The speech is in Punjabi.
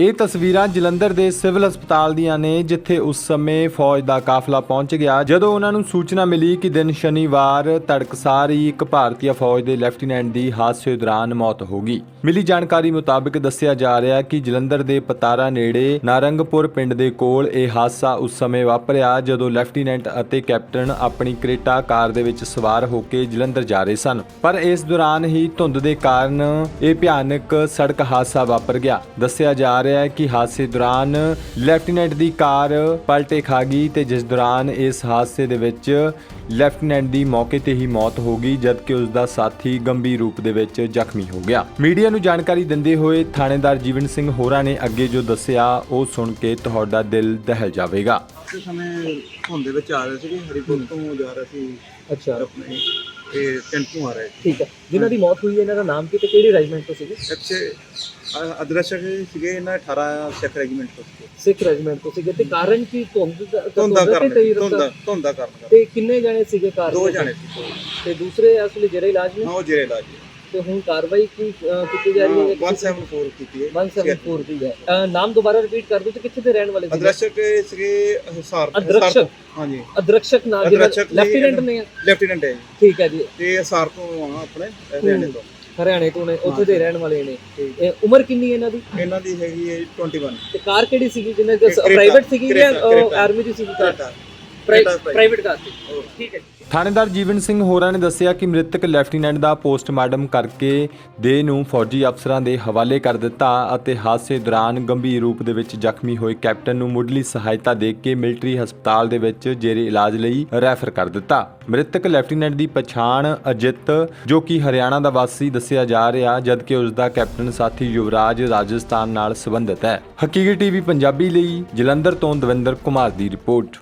ਇਹ ਤਸਵੀਰਾਂ ਜਲੰਧਰ ਦੇ ਸਿਵਲ ਹਸਪਤਾਲ ਦੀਆਂ ਨੇ, ਜਿੱਥੇ ਉਸ ਸਮੇਂ ਫੌਜ ਦਾ ਕਾਫਲਾ ਪਹੁੰਚ ਗਿਆ। ਜਦੋਂ ਉਹਨਾਂ ਨੂੰ ਸੂਚਨਾ ਮਿਲੀ ਕਿ ਦਿਨ ਸ਼ਨੀਵਾਰ ਤੜਕਸਾਰ ਹੀ ਇੱਕ ਭਾਰਤੀ ਫੌਜ ਦੇ ਲੈਫਟੀਨੈਂਟ ਦੀ ਹਾਦਸੇ ਦੌਰਾਨ ਮੌਤ ਹੋ ਗਈ। ਮਿਲੀ ਜਾਣਕਾਰੀ ਮੁਤਾਬਕ ਦੱਸਿਆ ਜਾ ਰਿਹਾ ਕਿ ਜਲੰਧਰ ਦੇ ਪਤਾਰਾ ਨੇੜੇ ਨਾਰੰਗਪੁਰ ਪਿੰਡ ਦੇ ਕੋਲ ਇਹ ਹਾਦਸਾ ਉਸ ਸਮੇਂ ਵਾਪਰਿਆ, ਜਦੋਂ ਲੈਫਟੀਨੈਂਟ ਅਤੇ ਕੈਪਟਨ ਆਪਣੀ ਕ੍ਰੇਟਾ ਕਾਰ ਦੇ ਵਿੱਚ ਸਵਾਰ ਹੋ ਕੇ ਜਲੰਧਰ ਜਾ ਰਹੇ ਸਨ। ਪਰ ਇਸ ਦੌਰਾਨ ਹੀ ਧੁੰਦ ਦੇ ਕਾਰਨ ਇਹ ਭਿਆਨਕ ਸੜਕ ਹਾਦਸਾ ਵਾਪਰ ਗਿਆ। ਦੱਸਿਆ ਜਾ ਰਿਹਾ ਹੈ ਕਿ ਹਾਦਸੇ ਦੌਰਾਨ ਲੈਫਟੀਨੈਂਟ ਦੀ ਕਾਰ ਪਲਟੇ ਖਾ ਗਈ ਤੇ ਜਿਸ ਦੌਰਾਨ ਇਸ ਹਾਦਸੇ ਦੇ ਵਿੱਚ ਲੈਫਟੀਨੈਂਟ ਦੀ ਮੌਕੇ ਤੇ ਹੀ ਮੌਤ ਹੋ ਗਈ ਜਦਕਿ ਉਸ ਦਾ ਸਾਥੀ ਗੰਭੀਰ ਰੂਪ ਦੇ ਵਿੱਚ ਜ਼ਖਮੀ ਹੋ ਗਿਆ। ਮੀਡੀਆ ਨੂੰ ਜਾਣਕਾਰੀ ਦਿੰਦੇ ਹੋਏ ਥਾਣੇਦਾਰ ਜੀਵਨ ਸਿੰਘ ਹੋਰਾਂ ਨੇ ਅੱਗੇ ਜੋ ਦੱਸਿਆ ਉਹ ਸੁਣ ਕੇ ਤੁਹਾਡਾ ਦਿਲ ਦਹਿਲ ਜਾਵੇਗਾ। ਉਸ ਸਮੇਂ ਧੁੰਦ ਦੇ ਵਿੱਚ ਆ ਰਹੇ ਸੀਗੇ ਹਰੀਪੁਰ ਤੋਂ ਜਾ ਰਹੇ ਸੀ ਅੱਛਾ। ਆਪਣੇ ਤੋਂ ਆ ਰਹੇ ਠੀਕ ਹੈ। ਜਿਨ੍ਹਾਂ ਦੀ ਮੌਤ ਹੋਈ ਹੈ ਇਹਨਾਂ ਦਾ ਨਾਮ ਕੀ ਤੇ ਕਿਹੜੇ ਰੈਜੀਮੈਂਟ ਤੋਂ ਸੀਗੇ? ਅੱਛੇ ਅਦਰਸ਼ਕ ਸੀਗੇ ਇਹਨਾਂ 18 ਸਿੱਖ ਰੈਜੀਮੈਂਟ ਤੋਂ ਸੀਗੇ। ਸਿੱਖ ਰੈਜੀਮੈਂਟ ਤੋਂ ਸੀਗੇ। ਤੇ ਕਾਰਨ ਕੀ? ਧੁੰਦ ਧੁੰਦ ਕਾਰਨ ਧੁੰਦ? ਧੁੰਦ ਕਾਰਨ। ਤੇ ਕਿੰਨੇ ਜਣੇ ਸੀਗੇ ਕਾਰ ਦੋ? ਜਾਣੇ ਸੀ। ਤੇ ਦੂਸਰੇ ਅਸਲੀ ਜਿਹੜੇ ਇਲਾਜ ਨੇ? ਉਹ ਜਿਹੜੇ ਇਲਾਜ ਤੇ ਹੁਣ ਕਾਰਵਾਈ ਕੀ ਅਹ, ਕੀਤੀ ਜਾ ਰਹੀ ਹੈ ਜਾਂ ਕਿਸੇ- 174 ਕੀਤੀ ਹੈ। 174 ਦੀ ਹੈ। ਅਹ, ਨਾਮ ਦੁਬਾਰਾ ਰਿਪੀਟ ਕਰ ਦਿਓ ਤੇ ਕਿੱਥੇ ਦੇ ਰਹਿਣ ਵਾਲੇ ਸੀਗੇ? ਅਦਰਸ਼ਕ ਸੀਗੇ ਹਿਸਾਰ ਅਦਰਸ਼ਕ। ਹਾਂਜੀ। ਅਦਰਕਸ਼ਕ ਨਾਮ ਜੀ, ਲੈਫਟੀਨੈਂਟ ਨੇ ਲੈਫਟੀਨੈਂਟ ਹੈ ਜੀ। ਠੀਕ ਹੈ ਜੀ। ਤੇ ਹਿਸਾਰ ਤੋਂ ਆ ਆਪਣੇ ਹਰਿਆਣੇ ਤੋਂ। ਹਰਿਆਣੇ ਤੋਂ ਨੇ ਉੱਥੇ ਦੇ ਰਹਿਣ ਵਾਲੇ ਨੇ। ਠੀਕ। ਇਹ ਉਮਰ ਕਿੰਨੀ ਹੈ ਇਹਨਾਂ ਦੀ? ਇਹਨਾਂ ਦੀ ਹੈਗੀ ਹੈ 21 ਤੇ ਕਾਰ ਕਿਹੜੀ ਸੀਗੀ ਜਿਹਨਾਂ ਕ੍ਰੇਟਾ, ਪ੍ਰਾਈਵੇਟ ਸੀਗੀ ਜਾਂ ਕ੍ਰੇਟਾ, ਕ੍ਰੇਟਾ। ਆਰਮੀ ਦੀ ਸੀਗੀ? ਕਾਰ ਕ੍ਰੇਟਾ। ਪ੍ਰਾਈਵੇਟ ਕਾਰ ਸੀ ਹੋਰ। ਠੀਕ ਹੈ ਥਾਣੇਦਾਰ ਜੀਵਨ ਸਿੰਘ ਹੋਰਾਂ ਨੇ ਦੱਸਿਆ ਕਿ ਮ੍ਰਿਤਕ ਲੈਫਟੀਨੈਂਟ ਦਾ ਪੋਸਟਮਾਰਟਮ ਕਰਕੇ ਦੇਹ ਨੂੰ ਫੌਜੀ ਅਫਸਰਾਂ ਦੇ ਹਵਾਲੇ ਕਰ ਦਿੱਤਾ ਅਤੇ ਹਾਦਸੇ ਦੌਰਾਨ ਗੰਭੀਰ ਰੂਪ ਦੇ ਵਿੱਚ ਜ਼ਖਮੀ ਹੋਏ ਕੈਪਟਨ ਨੂੰ ਮੁੱਢਲੀ ਸਹਾਇਤਾ ਦੇ ਕੇ ਮਿਲਟਰੀ ਹਸਪਤਾਲ ਦੇ ਵਿੱਚ ਜੇਰੇ ਇਲਾਜ ਲਈ ਰੈਫਰ ਕਰ ਦਿੱਤਾ। ਮ੍ਰਿਤਕ ਲੈਫਟੀਨੈਂਟ ਦੀ ਪਛਾਣ ਅਜਿਤ ਜੋ ਕਿ ਹਰਿਆਣਾ ਦਾ ਵਾਸੀ ਦੱਸਿਆ ਜਾ ਰਿਹਾ ਜਦਕਿ ਉਸ ਦਾ ਕੈਪਟਨ ਸਾਥੀ ਯੁਵਰਾਜ ਰਾਜਸਥਾਨ ਨਾਲ ਸੰਬੰਧਿਤ ਹੈ। ਹਕੀਕੀ ਟੀਵੀ ਪੰਜਾਬੀ ਲਈ ਜਲੰਧਰ ਤੋਂ ਦਵਿੰਦਰ ਕੁਮਾਰ ਦੀ ਰਿਪੋਰਟ।